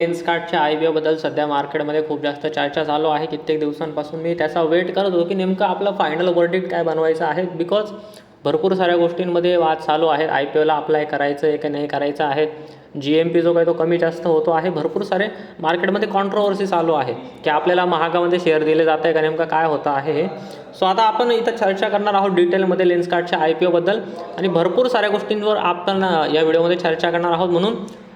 Lens कार्डच्या I बी ओबद्दल सध्या मार्केटमध्ये खूप जास्त चर्चा चालू आहे. कित्येक दिवसांपासून मी त्याचा वेट करत होतो की नेमकं आपलं फायनल वर्डिक्ट काय बनवायचं आहे? बिकॉज भरपूर साऱ्या गोष्टींमध्ये वाद चालू आहेत. आय पी ओला अप्लाय करायचं आहे की नाही करायचं आहे? जी एम पी जो काय तो कमी जास्त होतो आहे. भरपूर सारे मार्केटमध्ये कॉन्ट्रोवर्सी चालू आहे की आपल्याला महागामध्ये शेअर दिले जात आहे का? नेमकं काय होतं आहे हे? सो आता आपण इथं चर्चा करणार आहोत डिटेलमध्ये लेन्सकार्टच्या आय पी ओबद्दल आणि भरपूर साऱ्या गोष्टींवर आपण या व्हिडिओमध्ये चर्चा करणार आहोत. म्हणून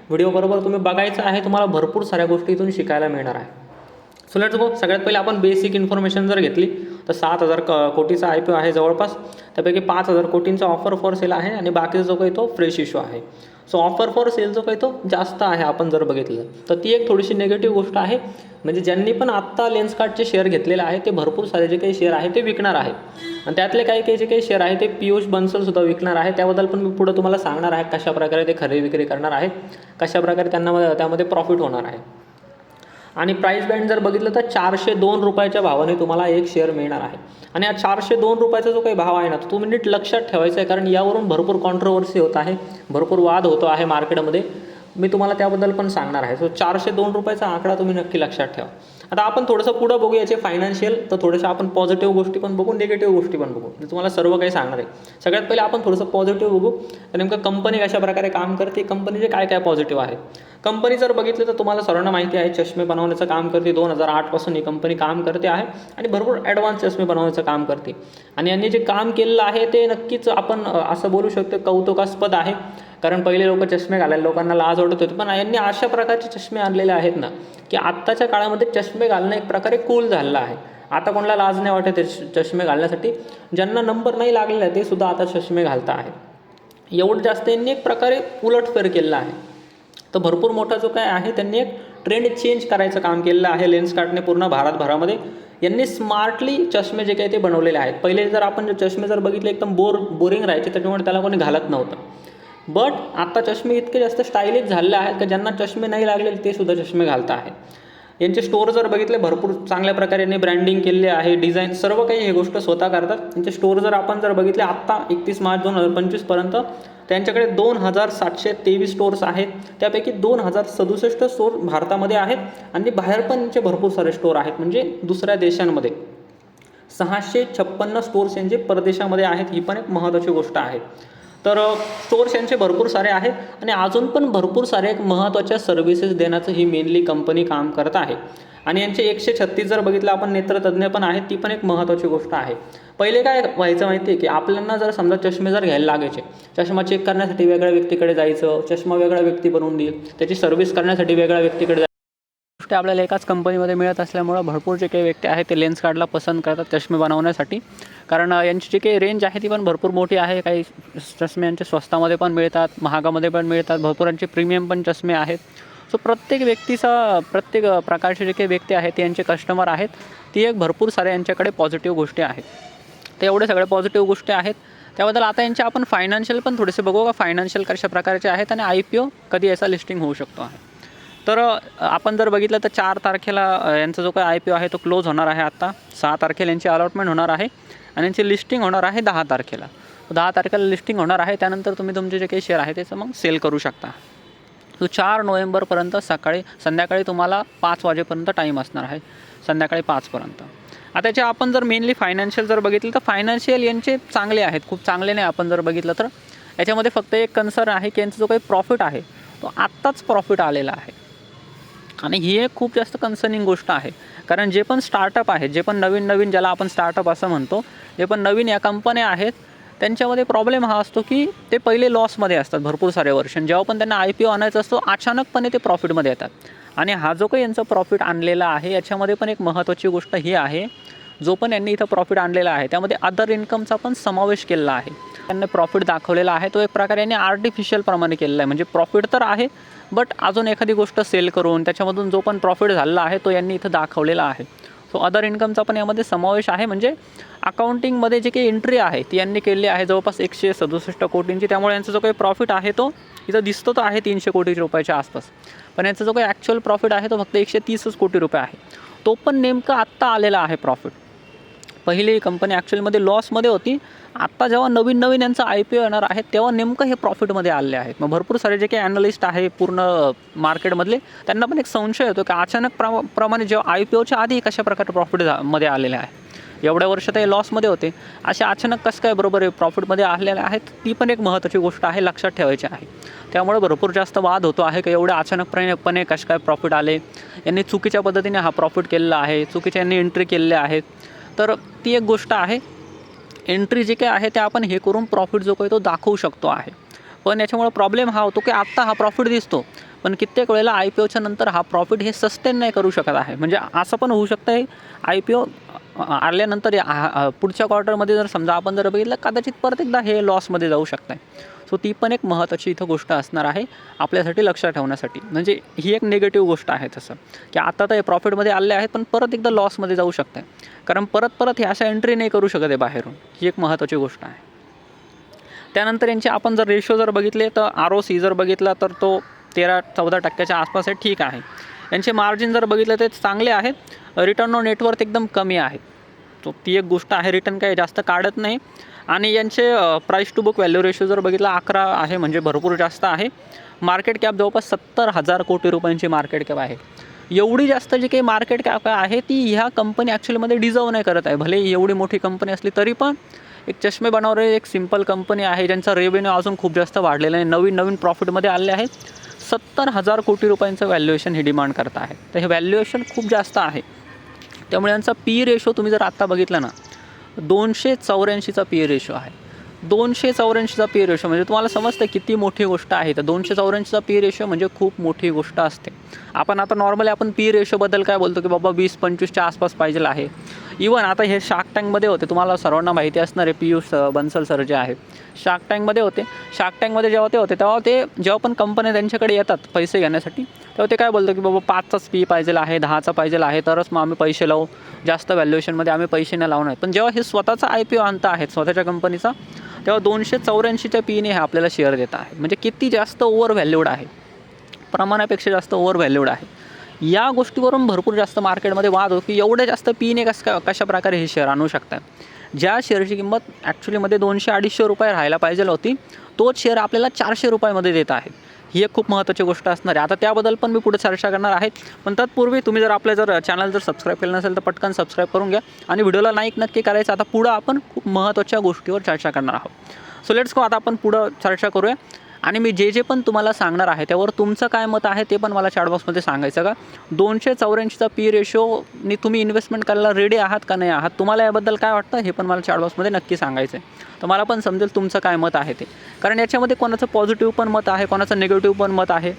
व्हिडिओ बरोबर तुम्ही बघायचं आहे तुम्हाला भरपूर साऱ्या गोष्टी इथून शिकायला मिळणार आहे. सो लेट्स गो सगळ्यात पहिले आपण बेसिक इन्फॉर्मेशन जर घेतली तर सात हजार क कोटीचा आय पी ओ आहे जवळपास. त्यापैकी पाच हजार कोटींचा ऑफर फॉर सेल आहे आणि बाकीचा जो काही तो फ्रेश इश्यू आहे. सो ऑफर फॉर सेल जो काही तो जास्त आहे आपण जर बघितलं तर ती एक थोडीशी निगेटिव्ह गोष्ट आहे. म्हणजे ज्यांनी पण आत्ता लेन्सकार्टचे शेअर घेतलेले आहे ते भरपूर सारे जे काही शेअर आहे ते विकणार आहे आणि त्यातले काही काही जे काही शेअर आहे ते पियुष बन्सलसुद्धा विकणार आहे. त्याबद्दल पण मी पुढं तुम्हाला सांगणार आहे कशा प्रकारे ते खरेदी विक्री करणार आहेत. कशा प्रकारे त्यांना त्यामध्ये प्रॉफिट होणार आहे. आणि प्राईस बँड जर बघितलं तर चारशे दोन रुपयाच्या भावाने तुम्हाला एक शेअर मिळणार आहे. आणि हा चारशे दोन रुपयाचा जो काही भाव आहे ना तो तुम्ही नीट लक्षात ठेवायचा आहे कारण यावरून भरपूर कॉन्ट्रोवर्सी होत आहे भरपूर वाद होतो आहे मार्केटमध्ये मी तुम्हाला त्याबद्दल पण सांगणार आहे. सो चारशे दोन रुपयाचा आकडा तुम्ही नक्की लक्षात ठेवा. आता आपण थोडंसं पुढं बघू याचे फायनान्शियल तर थोडंसं आपण पॉझिटिव्ह गोष्टी पण बघू निगेटिव्ह गोष्टी पण बघू. मी तुम्हाला सर्व काही सांगणार आहे. सगळ्यात पहिले आपण थोडंसं पॉझिटिव्ह बघू. तर नेमकं कंपनी कशा प्रकारे काम करते कंपनीचे काय काय पॉझिटिव्ह आहे? कंपनी जर बघितलं तर तुम्हाला सर्वांना माहिती आहे चष्मे बनवण्याचं काम करते. दोन हजार आठपासून ही कंपनी काम करते आहे आणि भरपूर ॲडव्हान्स चष्मे बनवण्याचं काम करते. आणि यांनी जे काम केलेलं आहे ते नक्कीच आपण असं बोलू शकतो कौतुकास्पद आहे. कारण पहिले लोक चष्मे घालायला लोकांना लाज वाटत होती. पण यांनी अशा प्रकारचे चष्मे आणलेले आहेत ना की आत्ताच्या काळामध्ये चष्मे घालणं एक प्रकारे कूल झालेला आहे. आता कोणाला लाज नाही वाटत चष्मे घालण्यासाठी. ज्यांना नंबर नाही लागलेला आहे ते सुद्धा आता चष्मे घालता आहे एवढं जास्त यांनी एक प्रकारे उलटफेर केलेला आहे. तर भरपूर मोठा जो काय आहे त्यांनी एक ट्रेंड चेंज करायचं काम केलेलं आहे लेन्स कार्टने पूर्ण भारतभरामध्ये. यांनी स्मार्टली चष्मे जे काही ते बनवलेले आहेत. पहिले जर आपण जे चष्मे जर बघितले एकदम बोर बोरिंग राहायचे त्याच्यामुळे त्याला कोणी घालत नव्हतं. बट आता चष्मे इतके जास्त स्टायलिश झालेले आहेत का ज्यांना चष्मे नाही लागलेले ते सुद्धा चष्मे घालत आहेत. यांचे स्टोर जर बघितले भरपूर चांगल्या प्रकारे यांनी ब्रँडिंग केले आहे डिझाईन सर्व काही हे गोष्ट स्वतः करतात. यांचे स्टोर जर आपण जर बघितले आत्ता एकतीस मार्च दोन हजार पंचवीसपर्यंत त्यांच्याकडे दोन हजार सातशे तेवीस स्टोर्स आहेत. त्यापैकी दोन हजार सदुसष्ट स्टोर भारतामध्ये आहेत आणि बाहेर पण यांचे भरपूर सारे स्टोर आहेत म्हणजे दुसऱ्या देशांमध्ये. सहाशे छप्पन्न स्टोर्स यांचे परदेशामध्ये आहेत ही पण एक महत्त्वाची गोष्ट आहे. तर स्टोर्स यांचे भरपूर सारे आहेत आणि अजून पण भरपूर सारे एक महत्त्वाच्या सर्व्हिसेस देण्याचं ही मेनली कंपनी काम करत आहे. आणि यांचे एकशे छत्तीस जर बघितलं आपण नेत्रतज्ञ पण आहेत ती पण एक महत्त्वाची गोष्ट आहे. पहिले काय व्हायचं माहिती आहे की आपल्याला जर समजा चष्मे जर घ्यायला लागायचे चष्मा चेक करण्यासाठी वेगळ्या व्यक्तीकडे जायचं चष्मा वेगळ्या व्यक्ती बनवून देईल त्याची सर्व्हिस करण्यासाठी वेगळ्या व्यक्तीकडे जायचं गोष्टी आपल्याला एकाच कंपनीमध्ये मिळत असल्यामुळं भरपूर जे काही व्यक्ती आहेत ते लेन्स कार्डला पसंत करतात चष्मे बनवण्यासाठी. कारण यांची जी काही रेंज आहे ती पण भरपूर मोठी आहे. काही चष्मे यांचे स्वस्तामध्ये पण मिळतात महागामध्ये पण मिळतात भरपूरांचे प्रीमियम पण चष्मे आहेत. सो प्रत्येक व्यक्तीचा प्रत्येक प्रकारचे जे काही व्यक्ती आहेत ते यांचे कस्टमर आहेत. ती एक भरपूर साऱ्या यांच्याकडे पॉझिटिव्ह गोष्टी आहेत. ते एवढे सगळे पॉझिटिव्ह गोष्टी आहेत. त्याबद्दल आता यांचे आपण फायनान्शियल पण थोडेसे बघू का? फायनान्शियल कशा प्रकारचे आहेत आणि आय पी ओ कधी याचा लिस्टिंग होऊ शकतो आहे? तर आपण जर बघितलं तर चार तारखेला यांचा जो काही आय पी ओ आहे तो क्लोज होणार आहे आत्ता. सहा तारखेला यांची अलॉटमेंट होणार आहे आणि यांची लिस्टिंग होणार आहे दहा तारखेला. दहा तारखेला लिस्टिंग होणार आहे त्यानंतर तुम्ही तुमचे जे काही शेअर आहे त्याचं मग सेल करू शकता. तो चार नोव्हेंबरपर्यंत सकाळी संध्याकाळी तुम्हाला पाच वाजेपर्यंत टाईम असणार आहे. संध्याकाळी पाचपर्यंत. आता याचे आपण जर मेनली फायनान्शियल जर बघितलं तर फायनान्शियल यांचे चांगले आहेत खूप चांगले नाही आपण जर बघितलं तर. याच्यामध्ये फक्त एक कन्सर्न आहे की यांचा जो काही प्रॉफिट आहे तो आत्ताच प्रॉफिट आलेला आहे. आणि ही एक खूप जास्त कन्सर्निंग गोष्ट आहे. कारण जे पण स्टार्टअप आहेत जे पण नवीन नवीन ज्याला आपण स्टार्टअप असं म्हणतो जे पण नवीन या कंपन्या आहेत त्यांच्यामध्ये प्रॉब्लेम हा असतो की ते पहिले लॉसमध्ये असतात भरपूर सारे वर्ष. जेव्हा पण त्यांना आय पी ओ आणायचा असतो अचानकपणे ते प्रॉफिटमध्ये येतात. आणि हा जो काही यांचा प्रॉफिट आणलेला आहे याच्यामध्ये पण एक महत्त्वाची गोष्ट ही आहे. जो पण यांनी इथं प्रॉफिट आणलेला आहे त्यामध्ये अदर इन्कमचा पण समावेश केलेला आहे. त्यांनी प्रॉफिट दाखवलेला आहे. तो एक प्रकारे यांनी आर्टिफिशियल प्रमाणे केलेला आहे. म्हणजे प्रॉफिट तर आहे बट अजून एखादी गोष्ट सेल करून त्याच्यामधून जो पण प्रॉफिट झालेला आहे तो यांनी इथं दाखवलेला आहे. सो अदर इन्कमचा पण यामध्ये समावेश आहे. म्हणजे अकाउंटिंगमध्ये जे काही एंट्री आहे ती यांनी केली आहे. जवळपास एकशे सदुसष्ट कोटींची. त्यामुळे यांचा जो काही प्रॉफिट आहे तो इथं दिसतो तो आहे तीनशे कोटी रुपयाच्या आसपास. पण यांचा जो काही ॲक्च्युअल प्रॉफिट आहे तो फक्त एकशे तीसच कोटी रुपये आहे. तो पण नेमका आत्ता आलेला आहे प्रॉफिट पहिली कंपनी ॲक्च्युअलमध्ये लॉसमध्ये होती. आत्ता जेव्हा नवीन नवीन यांचं आय पी ओ येणार आहे तेव्हा नेमकं हे प्रॉफिटमध्ये आले आहेत. मग भरपूर सारे जे काही ॲनालिस्ट आहे पूर्ण मार्केटमधले त्यांना पण एक संशय येतो की अचानक प्रमा प्रमाणे जेव्हा आय पी ओच्या आधी कशा प्रकारे प्रॉफिटमध्ये आलेले आहे? एवढ्या वर्ष ते लॉसमध्ये होते. असे अचानक कसं काय बरोबर आहे प्रॉफिटमध्ये आलेले आहेत ती पण एक महत्त्वाची गोष्ट आहे लक्षात ठेवायची आहे. त्यामुळे भरपूर जास्त वाद होतो आहे की एवढ्या अचानकपणे कसे काय प्रॉफिट आले? यांनी चुकीच्या पद्धतीने हा प्रॉफिट केलेला आहे चुकीच्या यांनी एंट्री केलेल्या आहेत. तर ती एक गोष्ट आहे. एंट्री जे काही आहे ते आपण हे करून प्रॉफिट जो काही तो दाखवू शकतो आहे. पण याच्यामुळे प्रॉब्लेम हा होतो की आत्ता हा प्रॉफिट दिसतो. पण कित्येक वेळेला आय पी ओच्या नंतर हा प्रॉफिट हे सस्टेन नाही करू शकत आहे. म्हणजे असं पण होऊ शकतं आहे आय पी ओ आल्यानंतर या- पुढच्या क्वार्टरमध्ये जर समजा आपण जर बघितलं कदाचित परत एकदा हे लॉसमध्ये जाऊ शकतं आहे सो ती पण एक महत्त्वाची इथं गोष्ट असणार आहे आपल्यासाठी लक्षात ठेवण्यासाठी. म्हणजे ही एक निगेटिव्ह गोष्ट आहे तसं. की आता तर हे प्रॉफिटमध्ये आले आहेत पण परत एकदा लॉसमध्ये जाऊ शकतं आहे कारण परत परत हे अशा एंट्री नाही करू शकत आहे बाहेरून. ही एक महत्त्वाची गोष्ट आहे. त्यानंतर यांचे आपण जर रेशो जर बघितले तर आर ओ सी जर बघितला तर तो तेरा चौदा टक्क्याच्या आसपास आहे ठीक आहे. यांचे मार्जिन जर बघितलं तर चांगले आहेत रिटर्न ऑन नेटवर्थ एकदम कमी आहे. तो ती एक गोष्ट आहे रिटर्न काही जास्त काढत नाही. आणि यांचे price to book value ratio जर बघितला अकरा आहे म्हणजे भरपूर जास्त आहे. मार्केट कॅप जवळपास सत्तर हजार कोटी रुपयांची मार्केट कॅप आहे. एवढी जास्त जी काही मार्केट कॅप आहे ती ह्या कंपनी ॲक्च्युलीमध्ये डिझर्व नाही करत आहे. भले एवढी मोठी कंपनी असली तरी पण एक चष्मे बनवणारी एक सिंपल कंपनी आहे ज्यांचा रेव्हेन्यू अजून खूप जास्त वाढलेला आहे. नवीन नवीन प्रॉफिटमध्ये आले आहे सत्तर हजार कोटी रुपयांचं व्हॅल्युएशन हे डिमांड करत आहे. तर हे व्हॅल्युएशन खूप जास्त आहे. त्यामुळे यांचा पी रेशो तुम्ही जर आत्ता बघितला ना दोनशे चौऱ्याऐंशीचा पी रेशो आहे. दोनशे चौऱ्याऐंशीचा पी रेशो म्हणजे तुम्हाला समजतं किती मोठी गोष्ट आहे. तर दोनशे चौऱ्याऐंशीचा पी रेशो म्हणजे खूप मोठी गोष्ट असते. आपण आता नॉर्मली आपण पी रेशोबद्दल काय बोलतो की बाबा वीस पंचवीसच्या आसपास पाहिजे आहे. इवन आता हे शार्क टँकमध्ये होते तुम्हाला सर्वांना माहिती असणार आहे पियुष बन्सल सर जे आहे शार्क टँकमध्ये होते. शार्क टँकमध्ये जेव्हा ते होते तेव्हा ते जेव्हा पण कंपन्या त्यांच्याकडे येतात पैसे घेण्यासाठी तेव्हा ते काय बोलतो की बाबा पाचचाच पी पाहिजे आहे दहाचा पाहिजे आहे तरच मग आम्ही पैसे लावू. जास्त व्हॅल्युएशनमध्ये आम्ही पैसे नाही लावणार. पण जेव्हा हे स्वतःचा आय पी ओ आणता आहेत स्वतःच्या कंपनीचा तेव्हा दोनशे चौऱ्याऐंशीच्या पीने हे आपल्याला शेअर देत आहे. म्हणजे किती जास्त ओव्हर व्हॅल्यूड आहे. प्रमाणापेक्षा जास्त ओव्हर व्हॅल्यूड आहे. या गोष्टीवरून भरपूर जास्त मार्केटमध्ये वाद होतो की एवढ्या जास्त पीने कस कशा प्रकारे हे शेअर आणू शकतात? ज्या शेअरची किंमत ॲक्च्युलीमध्ये दोनशे अडीचशे रुपये राहायला पाहिजे होती तोच शेअर आपल्याला चारशे रुपयामध्ये देत आहे. ही एक खूप महत्त्वाची गोष्ट असणार आहे. आता त्याबद्दल पण मी पुढे चर्चा करणार आहे. पण तत्पूर्वी तुम्ही जर आपल्या जर चॅनल जर सबस्क्राईब केलं नसेल तर पटकन सबस्क्राईब करून घ्या आणि व्हिडिओला लाईक नक्की करायचं आता पुढं आपण खूप महत्त्वाच्या गोष्टीवर चर्चा करणार आहोत. सो लेट्स को आता आपण पुढं चर्चा करूया. आणि मी जे जे पण तुम्हाला सांगणार आहे त्यावर तुमचं काय मत आहे ते पण मला चॅटबॉक्समध्ये सांगायचं का? दोनशे चौऱ्याऐंशीचा पी रेशोनी तुम्ही इन्व्हेस्टमेंट करायला रेडी आहात का नाही आहात? तुम्हाला याबद्दल काय वाटतं? हे पण मला चॅटबॉक्समध्ये नक्की सांगायचं आहे तर मला पण समजेल तुमचं काय मत आहे ते. कारण याच्यामध्ये कोणाचं पॉझिटिव्ह पण मत आहे कोणाचं निगेटिव्ह पण मत आहे.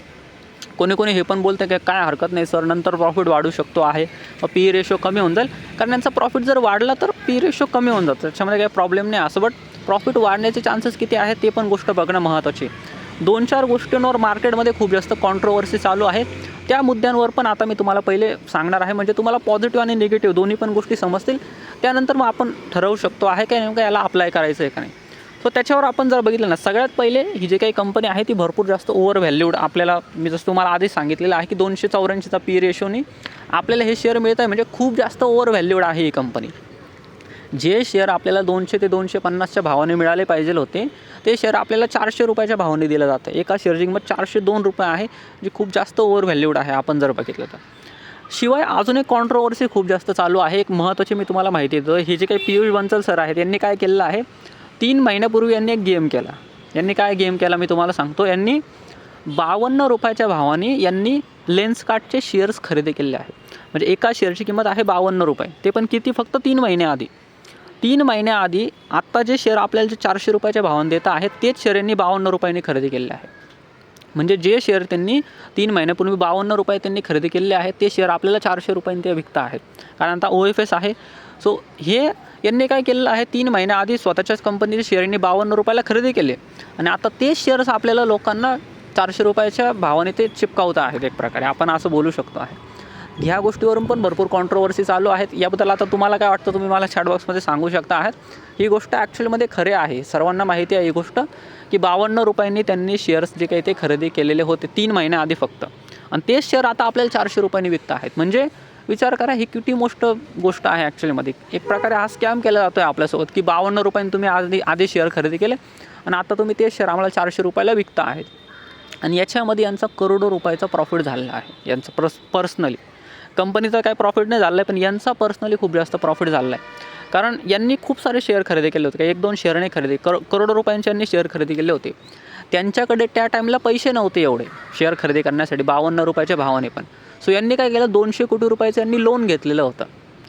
कोणी कोणी हे पण बोलतं की काय हरकत नाही सर नंतर प्रॉफिट वाढू शकतो आहे. पी रेशो कमी होऊन जाईल. कारण यांचा प्रॉफिट जर वाढला तर पी रेशो कमी होऊन जातो. त्याच्यामध्ये काही प्रॉब्लेम नाही असं बट प्रॉफिट वाढण्याचे चान्सेस किती आहेत ते पण गोष्ट बघणं महत्त्वाची आहे. दोन चार गोष्टींवर मार्केटमध्ये खूप जास्त कॉन्ट्रोवर्सी चालू आहे. त्या मुद्द्यांवर पण आता मी तुम्हाला पहिले सांगणार आहे. म्हणजे तुम्हाला पॉझिटिव्ह आणि निगेटिव्ह दोन्ही पण गोष्टी समजतील. त्यानंतर मग आपण ठरवू शकतो आहे का नेमकं याला अप्लाय करायचं आहे का नाही. सो त्याच्यावर आपण जर बघितलं ना सगळ्यात पहिले ही जी काही कंपनी आहे ती भरपूर जास्त ओव्हर व्हॅल्यूड आपल्याला मी जसं तुम्हाला आधीच सांगितलेलं आहे की दोनशे चौऱ्याऐंशीचा पी रेशोनी आपल्याला हे शेअर मिळत आहे. म्हणजे खूप जास्त ओव्हर व्हॅल्यूड आहे ही कंपनी जे शेअर आपल्याला दोनशे ते दोनशे पन्नासच्या भावाने मिळाले पाहिजे होते ते शेअर आपल्याला चारशे रुपयाच्या भावाने दिलं जातं. एका शेअरची किंमत चारशे दोन रुपये आहे जी खूप जास्त ओव्हर व्हॅल्यूड आहे आपण जर बघितलं तर. शिवाय अजून एक कॉन्ट्रोवर्सी खूप जास्त चालू आहे. एक महत्त्वाची मी तुम्हाला माहिती देतो. हे जे काही पियुष बंसल सर आहेत यांनी काय केलेलं आहे? तीन महिन्यापूर्वी यांनी एक गेम केला. यांनी काय गेम केला मी तुम्हाला सांगतो. यांनी बावन्न रुपयाच्या भावाने यांनी लेन्सकार्टचे शेअर्स खरेदी केले आहे म्हणजे एका शेअरची किंमत आहे बावन्न रुपये. ते पण किती? फक्त तीन महिन्याआधी तीन महिन्याआधी आत्ता जे शेअर आपल्याला जे चारशे रुपयाच्या भावाने देत आहेत तेच शेअर यांनी बावन्न रुपयांनी खरेदी केलेले आहे म्हणजे जे शेअर त्यांनी तीन महिन्यापूर्वी बावन्न रुपये त्यांनी खरेदी केलेले आहेत ते शेअर आपल्याला चारशे रुपयांनी ते विकता आहेत. कारण आता ओ एफ एस आहे. सो हे यांनी काय केलेलं आहे तीन महिन्याआधी स्वतःच्याच कंपनीचे शेअरनी बावन्न रुपयाला खरेदी केले. आणि आता तेच शेअर्स आपल्याला लोकांना चारशे रुपयाच्या भावाने ते चिपकावत आहेत एक प्रकारे. आपण असं बोलू शकतो आहे. ह्या गोष्टीवरून पण भरपूर कॉन्ट्रोवर्सी चालू आहेत. याबद्दल आता तुम्हाला काय वाटतं तुम्ही मला चॅटबॉक्समध्ये सांगू शकता आहात. ही गोष्ट ॲक्च्युअलमध्ये खरे आहे. सर्वांना माहिती आहे ही गोष्ट की बावन्न रुपयांनी त्यांनी शेअर्स जे काही ते खरेदी केलेले होते तीन महिन्याआधी फक्त. आणि तेच शेअर आता आपल्याला चारशे रुपयांनी विकत आहेत. म्हणजे विचार करा ही किती मोस्ट गोष्ट आहे ॲक्च्युलीमध्ये एक प्रकारे हा स्कॅम केला जातो आहे आपल्यासोबत की बावन्न रुपयांनी तुम्ही आधी आधी शेअर खरेदी केले आणि आता तुम्ही ते शेअर आम्हाला चारशे रुपयाला विकता आहेत. आणि याच्यामध्ये यांचा करोडो रुपयाचा प्रॉफिट झालेला आहे. यांचं प्रस पर्सनली कंपनीचा काय प्रॉफिट नाही झालं आहे पण यांचा पर्सनली खूप जास्त प्रॉफिट झाला आहे कारण यांनी खूप सारे शेअर खरेदी केले होते. काही एक दोन शेअर नाही खरेदी. कर करोडो रुपयांचे यांनी शेअर खरेदी केले होते. त्यांच्याकडे त्या टाईमला पैसे नव्हते एवढे शेअर खरेदी करण्यासाठी. बावन्न रुपयाच्या भावाने पण. सो यांनी काय केलं? दोनशे कोटी रुपयाचं यांनी लोन घेतलेलं होतं.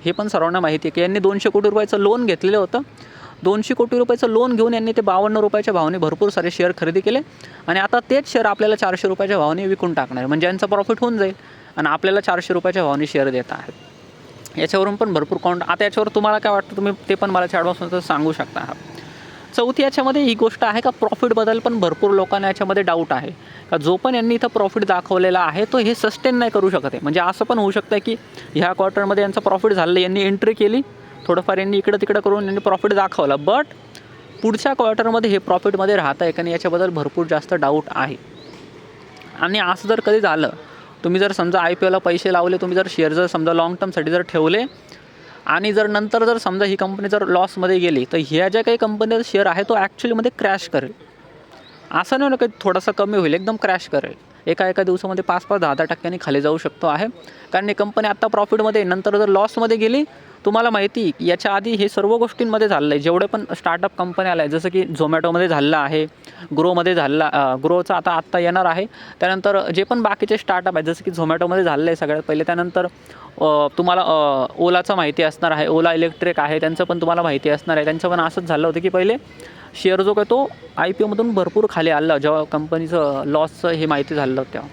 हे पण सर्वांना माहिती आहे की यांनी दोनशे कोटी रुपयाचं लोन घेतलेलं होतं. दोनशे कोटी रुपयाचं लोन घेऊन यांनी ते बावन्न रुपयाच्या भावाने भरपूर सारे शेअर खरेदी केले. आणि आता तेच शेअर आपल्याला चारशे रुपयाच्या भावाने विकून टाकणार. म्हणजे यांचा प्रॉफिट होऊन जाईल. आणि आपल्याला चारशे रुपयाच्या भावाने शेअर देत आहेत. याच्यावरून पण भरपूर कॉन्ट आता याच्यावर तुम्हाला काय वाटतं? तुम्ही ते पण मला चॅटबॉक्समध्ये सांगू शकता. आहात चौथी याच्यामध्ये ही गोष्ट आहे का? प्रॉफिटबद्दल पण भरपूर लोकांना याच्यामध्ये डाऊट आहे. का जो पण यांनी इथं प्रॉफिट दाखवलेला आहे तो हे सस्टेन नाही करू शकत आहे. म्हणजे असं पण होऊ शकतं की ह्या क्वार्टरमध्ये यांचं प्रॉफिट झालं यांनी एंट्री केली थोडंफार यांनी इकडं तिकडं करून यांनी प्रॉफिट दाखवलं. बट पुढच्या क्वार्टरमध्ये हे प्रॉफिटमध्ये राहत आहे कारण याच्याबद्दल भरपूर जास्त डाऊट आहे. आणि असं जर कधी झालं तुम्ही जर समजा आय पी ओला पैसे लावले तुम्ही जर शेअर जर समजा लॉंग टर्मसाठी जर ठेवले आणि जर नंतर जर समजा ही कंपनी जर लॉसमध्ये गेली तर ह्या ज्या काही कंपनीचा शेअर आहे तो ॲक्च्युलीमध्ये क्रॅश करेल. असं नाही ना काही थोडासा कमी होईल एकदम क्रॅश करेल. एका एका दिवसामध्ये पाच पाच दहा दहा टक्क्यांनी खाली जाऊ शकतो आहे. कारण ही कंपनी आत्ता प्रॉफिटमध्ये नंतर जर लॉसमध्ये गेली तुम्हाला माहिती याच्या आधी हे सर्व गोष्टींमध्ये झालेलं आहे. जेवढे पण स्टार्टअप कंपन्या आल्या आहेत जसं की झोमॅटोमध्ये झालेलं आहे ग्रोमध्ये झालेला ग्रोचा आता आत्ता येणार आहे. त्यानंतर जे पण बाकीचे स्टार्टअप आहेत जसं की झोमॅटोमध्ये झालेलं आहे सगळ्यात पहिले. त्यानंतर तुम्हाला ओलाचं माहिती असणार आहे. ओला इलेक्ट्रिक आहे त्यांचं पण तुम्हाला माहिती असणार आहे. त्यांचं पण असंच झालं होतं की पहिले शेअर जो काय तो आय पी ओमधून भरपूर खाली आला जेव्हा कंपनीचं लॉसचं हे माहिती झालं तेव्हा.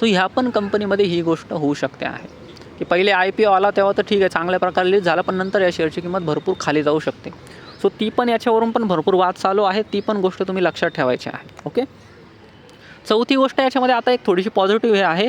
सो ह्या पण कंपनीमध्ये ही गोष्ट होऊ शकते आहे. की पहिले आय पी ओ आला तेव्हा तर ठीक आहे चांगल्या प्रकारे लिस्ट झाला पण नंतर या शेअरची किंमत भरपूर खाली जाऊ शकते. सो ती पण याच्यावरून पण भरपूर वाद चालू आहे ती पण गोष्ट तुम्ही लक्षात ठेवायची आहे ओके चौथी गोष्ट याच्यामध्ये आता एक थोडीशी पॉझिटिव्ह हे आहे.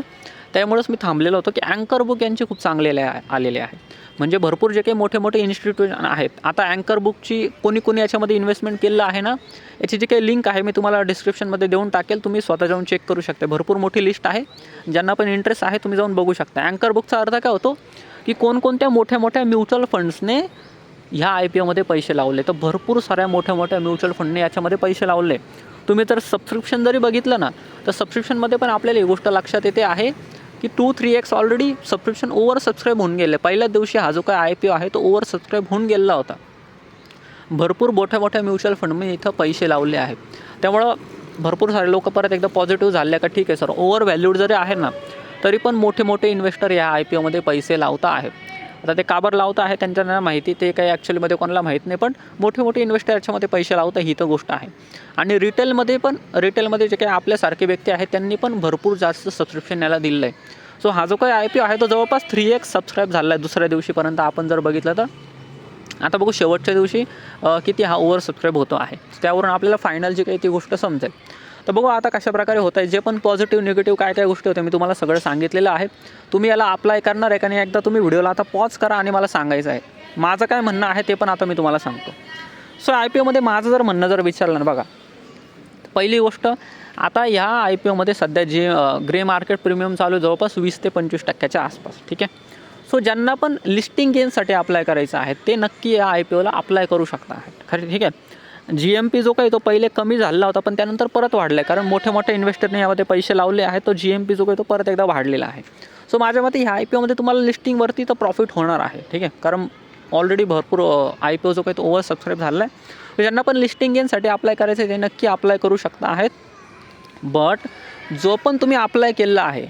त्यामुळेच मी थांबलेलो होतो की अँकर बुक यांचे खूप चांगलेले आलेले आहे. म्हणजे भरपूर जे काही मोठे मोठे इन्स्टिट्यूशन आहेत. आता अँकर बुकची कोणी कोणी याच्यामध्ये इन्व्हेस्टमेंट केलेलं आहे ना याची जी काही लिंक आहे मी तुम्हाला डिस्क्रिप्शनमध्ये देऊन टाकेल. तुम्ही स्वतः जाऊन चेक करू शकता. भरपूर मोठी लिस्ट आहे. ज्यांना पण इंटरेस्ट आहे तुम्ही जाऊन बघू शकता. अँकर बुकचा अर्थ काय होतो की कोणकोणत्या मोठ्या मोठ्या म्युच्युअल फंड्सने ह्या आय पी ओमध्ये पैसे लावले. तर भरपूर साऱ्या मोठ्या मोठ्या म्युच्युअल फंडने याच्यामध्ये पैसे लावले. तुम्ही तर सबस्क्रिप्शन जरी बघितलं ना तर सबस्क्रिप्शनमध्ये पण आपल्याला ही गोष्ट लक्षात येते आहे. की two three x already subscription over subscribe होऊन गेले. पहिल्याच दिवशी हा जो काय आय पी ओ आहे तो ओवर सबस्क्राईब होऊन गेलेला होता. भरपूर मोठ्या मोठ्या म्युच्युअल फंडमध्ये इथं पैसे लावले आहेत. त्यामुळं भरपूर सारे लोक परत एकदा पॉझिटिव्ह झाले का ठीक आहे सर ओव्हर व्हॅल्यूड जरी आहे ना तरी पण मोठे मोठे इन्व्हेस्टर या आय पी ओमध्ये पैसे लावता आहेत. आता ते काबर लावत आहे त्यांच्या माहिती ते काही ॲक्च्युलीमध्ये कोणाला माहीत नाही पण मोठे मोठे इन्व्हेस्टर याच्यामध्ये पैसे लावता ही तर गोष्ट आहे. आणि रिटेलमध्ये पण रिटेलमध्ये जे काही आपल्यासारखे व्यक्ती आहेत त्यांनी पण भरपूर जास्त सबस्क्रिप्शन याला दिलेलं आहे सो हा जो काही आय पी आहे तो जवळपास थ्री एक्स सबस्क्राईब झाला आहे दुसऱ्या दिवशीपर्यंत आपण जर बघितलं तर. आता बघू शेवटच्या दिवशी किती हा ओव्हर सबस्क्राईब होतो आहे. त्यावरून आपल्याला फायनल जी काही ती गोष्ट समजेल. तर बघू आता कशा प्रकारे होत आहे जे पण पॉझिटिव्ह निगेटिव्ह काय काय गोष्टी होत्या मी तुम्हाला सगळं सांगितलेलं आहे. तुम्ही याला अप्लाय करणार आहे का नाही एकदा तुम्ही व्हिडिओला आता पॉज करा आणि मला सांगायचं आहे. माझं काय म्हणणं आहे ते पण आता मी तुम्हाला सांगतो. सो आय पी ओमध्ये माझं जर म्हणणं जर विचारलं ना बघा. पहिली गोष्ट आता ह्या आय पी ओमध्ये सध्या जे ग्रे मार्केट प्रीमियम चालू जवळपास वीस ते पंचवीस टक्क्याच्या आसपास ठीक आहे? सो ज्यांना पण लिस्टिंग गेनसाठी अप्लाय करायचं आहे ते नक्की या आय पी ओला अप्लाय करू शकता. आहेत खरं ठीक आहे? जी एम पी जो काही तो पहिले कमी झालेला होता पण त्यानंतर परत वाढला आहे कारण मोठ्या मोठ्या इन्व्हेस्टरने यामध्ये पैसे लावले आहेत तो जी एम पी जो काही तो परत एकदा वाढलेला आहे. सो माझ्या मते ह्या आय पी ओमध्ये तुम्हाला लिस्टिंगवरती तर प्रॉफिट होणार आहे ठीक आहे? कारण ऑलरेडी भरपूर आय पी ओ जो काही तो ओव्हर सबस्क्राईब झाला आहे ज्यांना पण लिस्टिंग गेनसाठी अप्लाय करायचं आहे ते नक्की अप्लाय करू शकता आहेत. बट जो पण तुम्ही अप्लाय केलेला आहे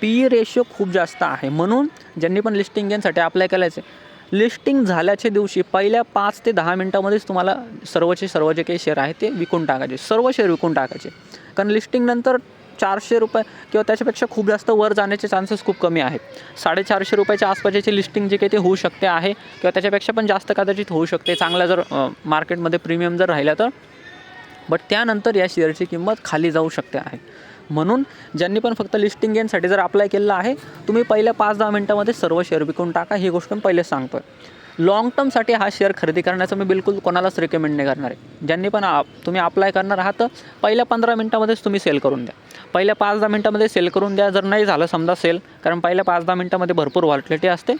पी रेशो खूप जास्त आहे. म्हणून ज्यांनी पण लिस्टिंग गेनसाठी अप्लाय करायचं आहे लिस्टिंग झाल्याच्या दिवशी पहिल्या पाच ते दहा मिनटामध्येच तुम्हाला सर्वचे सर्व जे काही शेअर आहे ते विकून टाकायचे. सर्व शेअर विकून टाकायचे. कारण लिस्टिंगनंतर चारशे रुपये किंवा त्याच्यापेक्षा खूप जास्त वर जाण्याचे चान्सेस खूप कमी आहेत. साडेचारशे रुपयाच्या आसपासची लिस्टिंग जे काही ते होऊ शकते आहे किंवा त्याच्यापेक्षा पण जास्त कदाचित होऊ शकते. चांगला जर मार्केटमध्ये प्रीमियम जर राहिला तर. बट त्यानंतर या शेअरची किंमत खाली जाऊ शकते आहे. म्हणून ज्यांनी पण फक्त लिस्टिंग गेनसाठी जर अप्लाय केलं आहे तुम्ही पहिल्या पाच दहा मिनटामध्ये सर्व शेअर विकून टाका ही गोष्ट मी पहिले सांगतो आहे लॉंग टर्मसाठी हा शेअर खरेदी करण्याचं मी बिलकुल कोणालाच रिकमेंड नाही करणार आहे. ज्यांनी पण आप तुम्ही अप्लाय करणार आहात तर पहिल्या पंधरा मिनटामध्येच तुम्ही सेल करून द्या. पहिल्या पाच दहा मिनटामध्ये सेल करून द्या जर नाही झालं समजा सेल कारण पहिल्या पाच दहा मिनटामध्ये भरपूर व्हॉल्टिलिटी असते.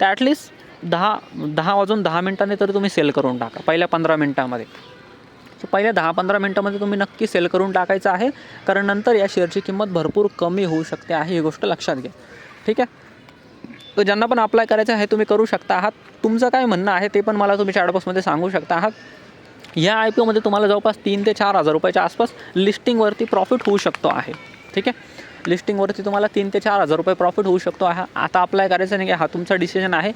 तर ॲटलिस्ट दहा दहा वाजून दहा मिनटांनी तरी तुम्ही सेल करून टाका पहिल्या पंधरा मिनटामध्ये. सो पहिल्या दहा पंधरा मिनटामध्ये तुम्ही नक्की सेल करून टाकायचं आहे. कारण नंतर या शेअरची किंमत भरपूर कमी होऊ शकते आहे ही गोष्ट लक्षात घ्या. ठीक आहे? तर ज्यांना पण अप्लाय करायचं आहे तुम्ही करू शकता आहात. तुमचं काय म्हणणं आहे ते पण मला तुम्ही चॅटबॉक्समध्ये सांगू शकता आहात. या आय पी ओमध्ये तुम्हाला जवळपास तीन ते चार हजार रुपयाच्या आसपास लिस्टिंगवरती प्रॉफिट होऊ शकतो आहे. ठीक आहे? लिस्टिंगवरती तुम्हाला तीन ते चार हजार रुपये प्रॉफिट होऊ शकतो आहे. आता अप्लाय करायचं नाही की हा तुमचा डिसिजन आहे.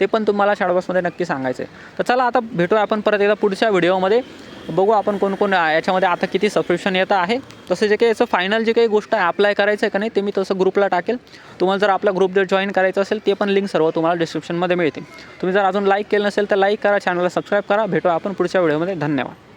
ते पण तुम्हाला चॅटबॉक्समध्ये नक्की सांगायचं आहे तर चला आता भेटूया आपण परत एकदा पुढच्या व्हिडिओमध्ये बघू आपण कोणकोण याच्यामध्ये आता किती सबस्क्रिप्शन येतं आहे. तसं जे काही याचं फायनल जे काही गोष्ट आहे अप्लाय करायचं आहे का नाही ते मी तसं ग्रुपला टाकेल. तुम्हाला जर आपला ग्रुप जर जॉईन करायचं असेल ते पण लिंक सर्व तुम्हाला डिस्क्रिप्शनमध्ये मिळते तुम्ही जर अजून लाईक केलं नसेल तर लाईक करा चॅनलला सबस्क्राईब करा. भेटू आपण पुढच्या व्हिडिओमध्ये धन्यवाद.